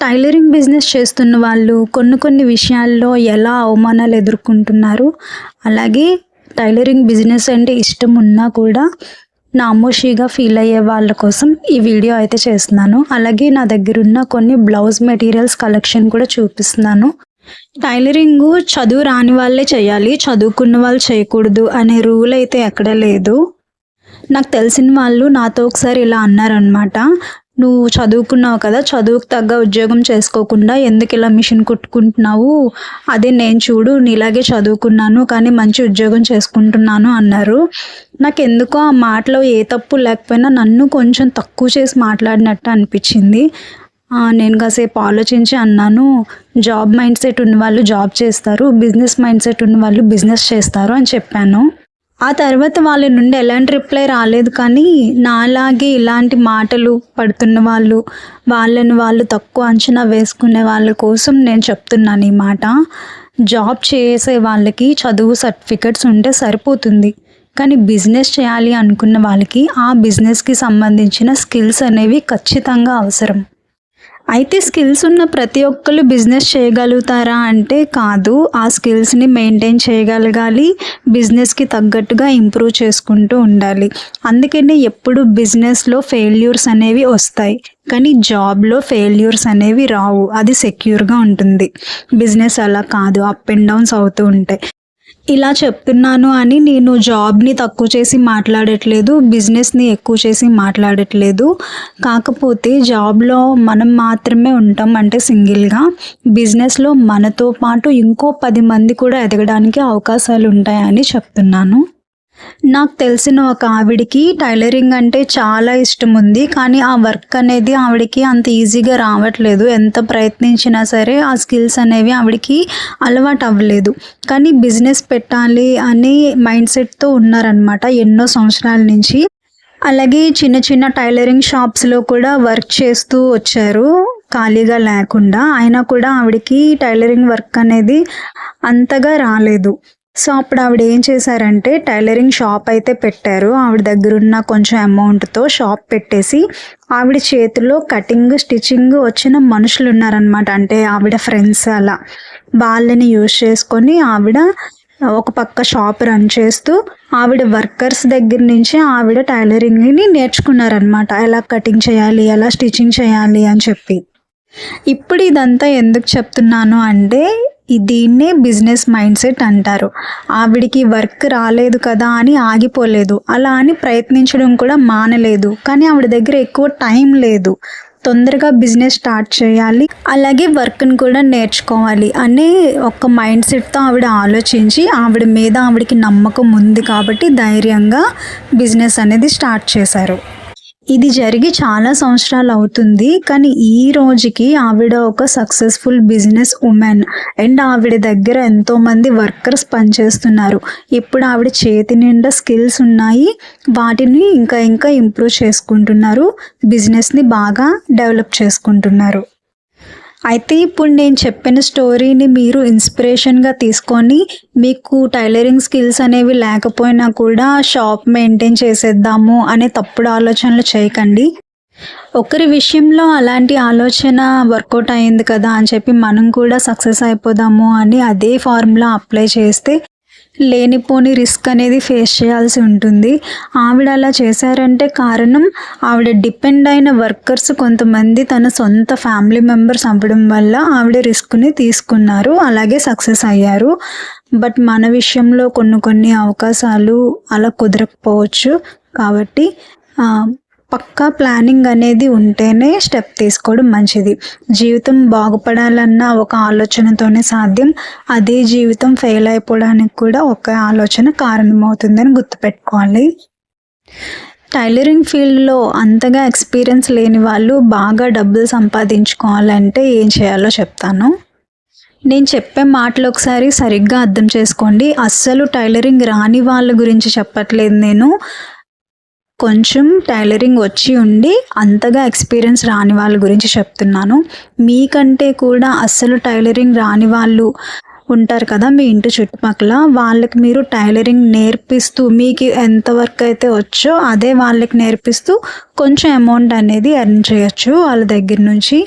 Tailoring business చేస్తున్న వాళ్ళు కొన్ని కొన్ని విషయాల్లో ఎలా అవమానాలు ఎదుర్కొంటున్నారు? అలాగే టైలరింగ్ బిజినెస్ అంటే ఇష్టం ఉన్నా కూడా నామోషిగా ఫీల్ అయ్యే వాళ్ళ కోసం ఈ వీడియో అయితే చేస్తున్నాను. అలాగే నా దగ్గర ఉన్న కొన్ని బ్లౌజ్ మెటీరియల్స్ కలెక్షన్ కూడా చూపిస్తున్నాను. టైలరింగ్ చదువు రాని వాళ్ళే చేయాలి చదువుకున్న వాళ్ళు చేయకూడదు అనే రూల్ అయితే ఎక్కడ లేదు. నాకు తెలిసిన వాళ్ళు నాతో ఒకసారి ఇలా అన్నారనమాట నువ్వు చదువుకున్నావు కదా చదువుకు తగ్గ ఉద్యోగం చేసుకోకుండా ఎందుకు ఇలా మిషన్ కుట్టుకుంటున్నావు? అదే నేను చూడు నీలాగే చదువుకున్నాను కానీ మంచి ఉద్యోగం చేసుకుంటున్నాను అన్నారు. నాకు ఎందుకో ఆ మాటలో ఏ తప్పు లేకపోయినా నన్ను కొంచెం తక్కువ చేసి మాట్లాడినట్టు అనిపించింది. నేను కాసేపు ఆలోచించి అన్నాను జాబ్ మైండ్ సెట్ ఉన్న వాళ్ళు జాబ్ చేస్తారు బిజినెస్ మైండ్ సెట్ ఉన్న వాళ్ళు బిజినెస్ చేస్తారు అని చెప్పాను. ఆ తర్వాత వాళ్ళ నుండి ఎలాంటి రిప్లై రాలేదు కానీ నాలాగే ఇలాంటి మాటలు పడుతున్న వాళ్ళు వాళ్ళని వాళ్ళు తక్కువ అంచనా వేసుకునే వాళ్ళ కోసం నేను చెప్తున్నాను ఈ మాట. జాబ్ చేసే వాళ్ళకి చదువు సర్టిఫికెట్స్ ఉంటే సరిపోతుంది. కానీ బిజినెస్ చేయాలి అనుకున్న వాళ్ళకి ఆ బిజినెస్కి సంబంధించిన స్కిల్స్ అనేవి ఖచ్చితంగా అవసరం. అయితే స్కిల్స్ ఉన్న ప్రతి ఒక్కరు బిజినెస్ చేయగలుగుతారా అంటే కాదు. ఆ స్కిల్స్ని మెయింటైన్ చేయగలగాలి బిజినెస్కి తగ్గట్టుగా ఇంప్రూవ్ చేసుకుంటూ ఉండాలి. అందుకనే ఎప్పుడు బిజినెస్లో ఫెయిల్యూర్స్ అనేవి వస్తాయి. కానీ జాబ్లో ఫెయిల్యూర్స్ అనేవి రావు. అది సెక్యూర్గా ఉంటుంది. బిజినెస్ అలా కాదు. అప్ అండ్ డౌన్స్ అవుతూ ఉంటాయి. ఇలా చెప్తున్నాను అని నేను జాబ్ని తక్కువ చేసి మాట్లాడట్లేదు బిజినెస్ని ఎక్కువ చేసి మాట్లాడట్లేదు. కాకపోతే జాబ్లో మనం మాత్రమే ఉంటాం అంటే సింగిల్గా. బిజినెస్లో మనతో పాటు ఇంకో పది మంది కూడా ఎదగడానికి అవకాశాలు ఉంటాయని చెప్తున్నాను. నాకు తెలిసిన ఒక ఆవిడికి టైలరింగ్ అంటే చాలా ఇష్టం ఉంది కానీ ఆ వర్క్ అనేది ఆవిడకి అంత ఈజీగా రావట్లేదు. ఎంత ప్రయత్నించినా సరే ఆ స్కిల్స్ అనేవి ఆవిడకి అలవాటు అవ్వలేదు. కానీ బిజినెస్ పెట్టాలి అని మైండ్ సెట్తో ఉన్నారనమాట ఎన్నో సంవత్సరాల నుంచి. అలాగే చిన్న చిన్న టైలరింగ్ షాప్స్లో కూడా వర్క్ చేస్తూ వచ్చారు ఖాళీగా లేకుండా. అయినా కూడా ఆవిడకి టైలరింగ్ వర్క్ అనేది అంతగా రాలేదు. సో అప్పుడు ఆవిడ ఏం చేశారంటే టైలరింగ్ షాప్ అయితే పెట్టారు. ఆవిడ దగ్గర ఉన్న కొంచెం అమౌంట్తో షాప్ పెట్టేసి ఆవిడ చేతిలో కటింగ్ స్టిచ్చింగ్ వచ్చిన మనుషులు ఉన్నారనమాట అంటే ఆవిడ ఫ్రెండ్స్ అలా. వాళ్ళని యూజ్ చేసుకొని ఆవిడ ఒక పక్క షాప్ రన్ చేస్తూ ఆవిడ వర్కర్స్ దగ్గర నుంచి ఆవిడ టైలరింగ్ని నేర్చుకున్నారనమాట ఎలా కటింగ్ చేయాలి ఎలా స్టిచ్చింగ్ చేయాలి అని చెప్పి. ఇప్పుడు ఇదంతా ఎందుకు చెప్తున్నాను అంటే దీన్నే బిజినెస్ మైండ్ సెట్ అంటారు. ఆవిడికి వర్క్ రాలేదు కదా అని ఆగిపోలేదు. అలా అని ప్రయత్నించడం కూడా మానలేదు. కానీ ఆవిడ దగ్గర ఎక్కువ టైం లేదు. తొందరగా బిజినెస్ స్టార్ట్ చేయాలి. అలాగే వర్క్ని కూడా నేర్చుకోవాలి అనే ఒక మైండ్ సెట్తో ఆవిడ ఆలోచించి ఆవిడ మీద ఆవిడకి నమ్మకం ఉంది కాబట్టి ధైర్యంగా బిజినెస్ అనేది స్టార్ట్ చేశారు. ఇది జరిగి చాలా సంవత్సరాలు అవుతుంది కానీ ఈ రోజుకి ఆవిడ ఒక సక్సెస్ఫుల్ బిజినెస్ ఉమెన్ అండ్ ఆవిడ దగ్గర ఎంతో మంది వర్కర్స్ పనిచేస్తున్నారు. ఇప్పుడు ఆవిడ చేతి నిండా స్కిల్స్ ఉన్నాయి వాటిని ఇంకా ఇంకా ఇంప్రూవ్ చేసుకుంటున్నారు బిజినెస్ని బాగా డెవలప్ చేసుకుంటున్నారు. అయితే ఇప్పుడు నేను చెప్పిన స్టోరీని మీరు ఇన్స్పిరేషన్గా తీసుకొని మీకు టైలరింగ్ స్కిల్స్ అనేవి లేకపోయినా కూడా షాప్ మెయింటైన్ చేసేద్దాము అనే తప్పుడు ఆలోచనలు చేయకండి. ఒకరి విషయంలో అలాంటి ఆలోచన వర్కౌట్ అయింది కదా అని చెప్పి మనం కూడా సక్సెస్ అయిపోదాము అని అదే ఫార్ములా అప్లై చేస్తే లేనిపోని రిస్క్ అనేది ఫేస్ చేయాల్సి ఉంటుంది. ఆవిడ అలా చేశారంటే కారణం ఆవిడ డిపెండ్ అయిన వర్కర్స్ కొంతమంది తన సొంత ఫ్యామిలీ మెంబర్స్ అవ్వడం వల్ల ఆవిడ రిస్క్ని తీసుకున్నారు. అలాగే సక్సెస్ అయ్యారు. బట్ మన విషయంలో కొన్ని కొన్ని అవకాశాలు అలా కుదరకపోవచ్చు. కాబట్టి పక్కా ప్లానింగ్ అనేది ఉంటేనే స్టెప్ తీసుకోవడం మంచిది. జీవితం బాగుపడాలన్న ఒక ఆలోచనతోనే సాధ్యం. అదే జీవితం ఫెయిల్ అయిపోవడానికి కూడా ఒక ఆలోచన కారణమవుతుందని గుర్తుపెట్టుకోవాలి. టైలరింగ్ ఫీల్డ్లో అంతగా ఎక్స్పీరియన్స్ లేని వాళ్ళు బాగా డబ్బులు సంపాదించుకోవాలంటే ఏం చేయాలో చెప్తాను. నేను చెప్పే మాటలు ఒకసారి సరిగ్గా అర్థం చేసుకోండి. అస్సలు టైలరింగ్ రాని వాళ్ళ గురించి చెప్పట్లేదు నేను. కొంచెం టైలరింగ్ వచ్చి ఉండి అంతగా ఎక్స్పీరియన్స్ రాని వాళ్ళ గురించి చెప్తున్నాను. మీకంటే కూడా అస్సలు టైలరింగ్ రాని వాళ్ళు ఉంటారు కదా మీ ఇంటి చుట్టుపక్కల. వాళ్ళకి మీరు టైలరింగ్ నేర్పిస్తూ మీకు ఎంత వర్క్ అయితే వచ్చో అదే వాళ్ళకి నేర్పిస్తూ కొంచెం అమౌంట్ అనేది ఎర్న్ చేయొచ్చు వాళ్ళ దగ్గర నుంచి.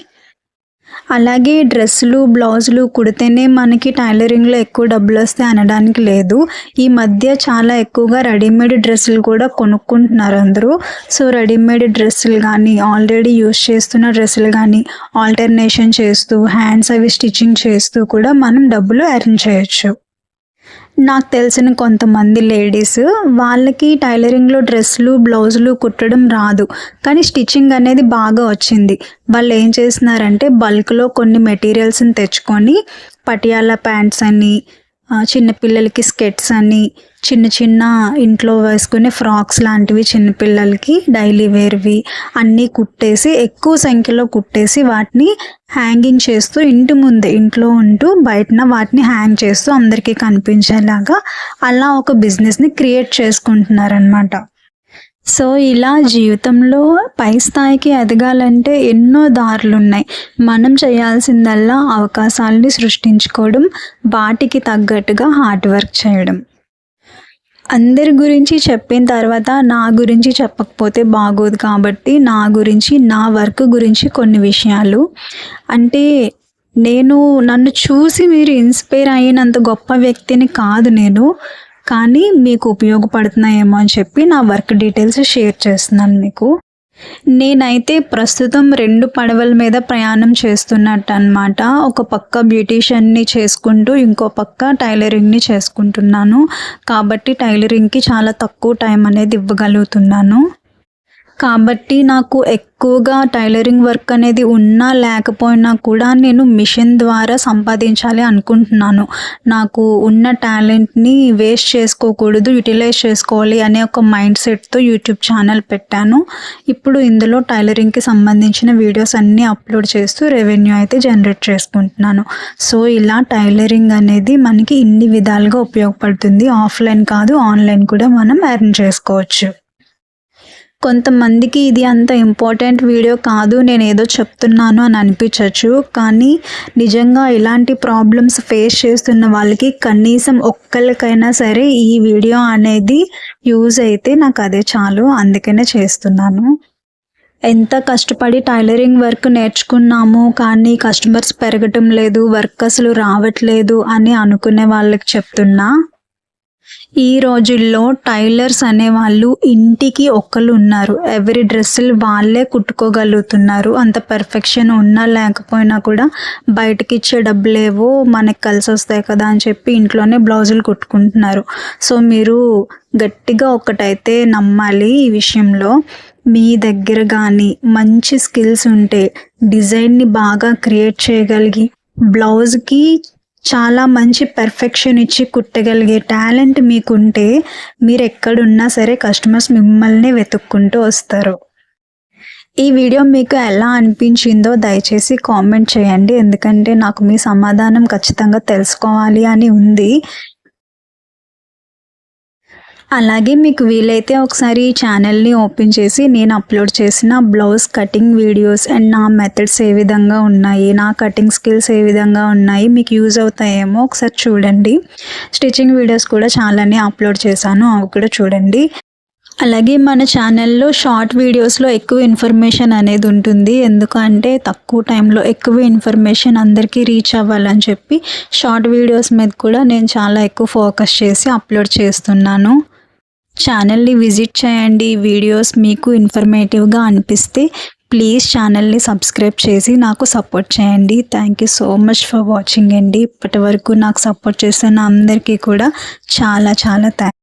అలాగే డ్రెస్సులు బ్లౌజులు కుడితేనే మనకి టైలరింగ్లో ఎక్కువ డబ్బులు వస్తాయి అనడానికి లేదు. ఈ మధ్య చాలా ఎక్కువగా రెడీమేడ్ డ్రెస్సులు కూడా కొనుక్కుంటున్నారు అందరూ. సో రెడీమేడ్ డ్రెస్సులు కానీ ఆల్రెడీ యూస్ చేస్తున్న డ్రెస్సులు కానీ ఆల్టర్నేషన్ చేస్తూ హ్యాండ్స్ అవి స్టిచ్చింగ్ చేస్తూ కూడా మనం డబ్బులు అరేంజ్ చేయొచ్చు. నాకు తెలిసిన కొంతమంది లేడీస్ వాళ్ళకి టైలరింగ్లో డ్రెస్సులు బ్లౌజులు కుట్టడం రాదు. కానీ స్టిచ్చింగ్ అనేది బాగా వచ్చింది. వాళ్ళు ఏం చేస్తున్నారంటే బల్క్లో కొన్ని మెటీరియల్స్ని తెచ్చుకొని పటియాలా ప్యాంట్స్ అని చిన్నపిల్లలకి స్కెట్స్ అని చిన్న చిన్న ఇంట్లో వేసుకునే ఫ్రాక్స్ లాంటివి చిన్నపిల్లలకి డైలీ వేర్వి అన్నీ కుట్టేసి ఎక్కువ సంఖ్యలో కుట్టేసి వాటిని హ్యాంగింగ్ చేస్తూ ఇంటి ముందే ఇంట్లో ఉంటూ బయటన వాటిని హ్యాంగ్ చేస్తూ అందరికీ కనిపించేలాగా అలా ఒక బిజినెస్ని క్రియేట్ చేసుకుంటున్నారనమాట సో ఇలా జీవితంలో పై స్థాయికి ఎదగాలంటే ఎన్నో దారులు ఉన్నాయి మనం చేయాల్సిందల్లా అవకాశాలని సృష్టించుకోవడం వాటికి తగ్గట్టుగా హార్డ్ వర్క్ చేయడం. అందరి గురించి చెప్పిన తర్వాత నా గురించి చెప్పకపోతే బాగోదు కాబట్టి నా గురించి నా వర్క్ గురించి కొన్ని విషయాలు. అంటే నేను నన్ను చూసి మీరు ఇన్స్పైర్ అయినంత గొప్ప వ్యక్తిని కాదు నేను. కానీ మీకు ఉపయోగపడుతున్నాయేమో అని చెప్పి నా వర్క్ డీటెయిల్స్ షేర్ చేస్తున్నాను మీకు. నేనైతే ప్రస్తుతం రెండు పడవల మీద ప్రయాణం చేస్తున్నట్టు అనమాట ఒక పక్క బ్యూటీషియన్ని చేసుకుంటూ ఇంకో పక్క టైలరింగ్ని చేసుకుంటున్నాను. కాబట్టి టైలరింగ్కి చాలా తక్కువ టైం అనేది ఇవ్వగలుగుతున్నాను. కాబట్టి నాకు ఎక్కువగా టైలరింగ్ వర్క్ అనేది ఉన్నా లేకపోయినా కూడా నేను మిషన్ ద్వారా సంపాదించాలి అనుకుంటున్నాను. నాకు ఉన్న టాలెంట్ని వేస్ట్ చేసుకోకూడదు యూటిలైజ్ చేసుకోవాలి అనే ఒక మైండ్ సెట్తో యూట్యూబ్ ఛానల్ పెట్టాను. ఇప్పుడు ఇందులో టైలరింగ్కి సంబంధించిన వీడియోస్ అన్నీ అప్లోడ్ చేస్తూ రెవెన్యూ అయితే జనరేట్ చేసుకుంటున్నాను. సో ఇలా టైలరింగ్ అనేది మనకి ఇన్ని విధాలుగా ఉపయోగపడుతుంది. ఆఫ్లైన్ కాదు ఆన్లైన్ కూడా మనం ఎర్న్ చేసుకోవచ్చు. కొంతమందికి ఇది అంత ఇంపార్టెంట్ వీడియో కాదు నేను ఏదో చెప్తున్నాను అని అనిపించవచ్చు కానీ నిజంగా ఇలాంటి ప్రాబ్లమ్స్ ఫేస్ చేస్తున్న వాళ్ళకి కనీసం ఒక్కరికైనా సరే ఈ వీడియో అనేది యూజ్ అయితే నాకు అదే చాలు. అందుకనే చేస్తున్నాను. ఎంత కష్టపడి టైలరింగ్ వర్క్ నేర్చుకున్నాము కానీ కస్టమర్స్ పెరగటం లేదు వర్క్ అసలు రావట్లేదు అని అనుకునే వాళ్ళకి చెప్తున్నా. ఈ రోజుల్లో టైలర్స్ అనేవాళ్ళు ఇంటికి ఒక్కళ్ళు ఉన్నారు ఎవరి డ్రెస్సులు వాళ్ళే కుట్టుకోగలుగుతున్నారు. అంత పర్ఫెక్షన్ ఉన్నా లేకపోయినా కూడా బయటకి ఇచ్చే డబ్బులేవో మనకి కలిసి వస్తాయి కదా అని చెప్పి ఇంట్లోనే బ్లౌజులు కుట్టుకుంటున్నారు. సో మీరు గట్టిగా ఒకటైతే నమ్మాలి ఈ విషయంలో. మీ దగ్గర కానీ మంచి స్కిల్స్ ఉంటే డిజైన్ని బాగా క్రియేట్ చేయగలిగి బ్లౌజ్కి చాలా మంచి పెర్ఫెక్షన్ ఇచ్చి కుట్టగలిగే టాలెంట్ మీకుంటే మీరు ఎక్కడున్నా సరే కస్టమర్స్ మిమ్మల్ని వెతుక్కుంటూ వస్తారు. ఈ వీడియో మీకు ఎలా అనిపించిందో దయచేసి కామెంట్ చేయండి. ఎందుకంటే నాకు మీ సమాధానం ఖచ్చితంగా తెలుసుకోవాలి అని ఉంది. అలాగే మీకు వీలైతే ఒకసారి ఈ ఛానల్ని ఓపెన్ చేసి నేను అప్లోడ్ చేసిన బ్లౌజ్ కటింగ్ వీడియోస్ అండ్ నా మెథడ్స్ ఏ విధంగా ఉన్నాయి నా కటింగ్ స్కిల్స్ ఏ విధంగా ఉన్నాయి మీకు యూజ్ అవుతాయేమో ఒకసారి చూడండి. స్టిచ్చింగ్ వీడియోస్ కూడా చాలానే అప్లోడ్ చేశాను అవి కూడా చూడండి. అలాగే మన ఛానల్లో షార్ట్ వీడియోస్లో ఎక్కువ ఇన్ఫర్మేషన్ అనేది ఉంటుంది ఎందుకంటే తక్కువ టైంలో ఎక్కువ ఇన్ఫర్మేషన్ అందరికీ రీచ్ అవ్వాలని చెప్పి షార్ట్ వీడియోస్ మీద కూడా నేను చాలా ఎక్కువ ఫోకస్ చేసి అప్లోడ్ చేస్తున్నాను. ఛానల్ని విజిట్ చేయండి. వీడియోస్ మీకు ఇన్ఫర్మేటివ్గా అనిపిస్తే ప్లీజ్ ఛానల్ని సబ్స్క్రైబ్ చేసి నాకు సపోర్ట్ చేయండి. Thank you so much for watching అండి. ఇప్పటి వరకు నాకు సపోర్ట్ చేస్తున్న అందరికీ కూడా చాలా చాలా థ్యాంక్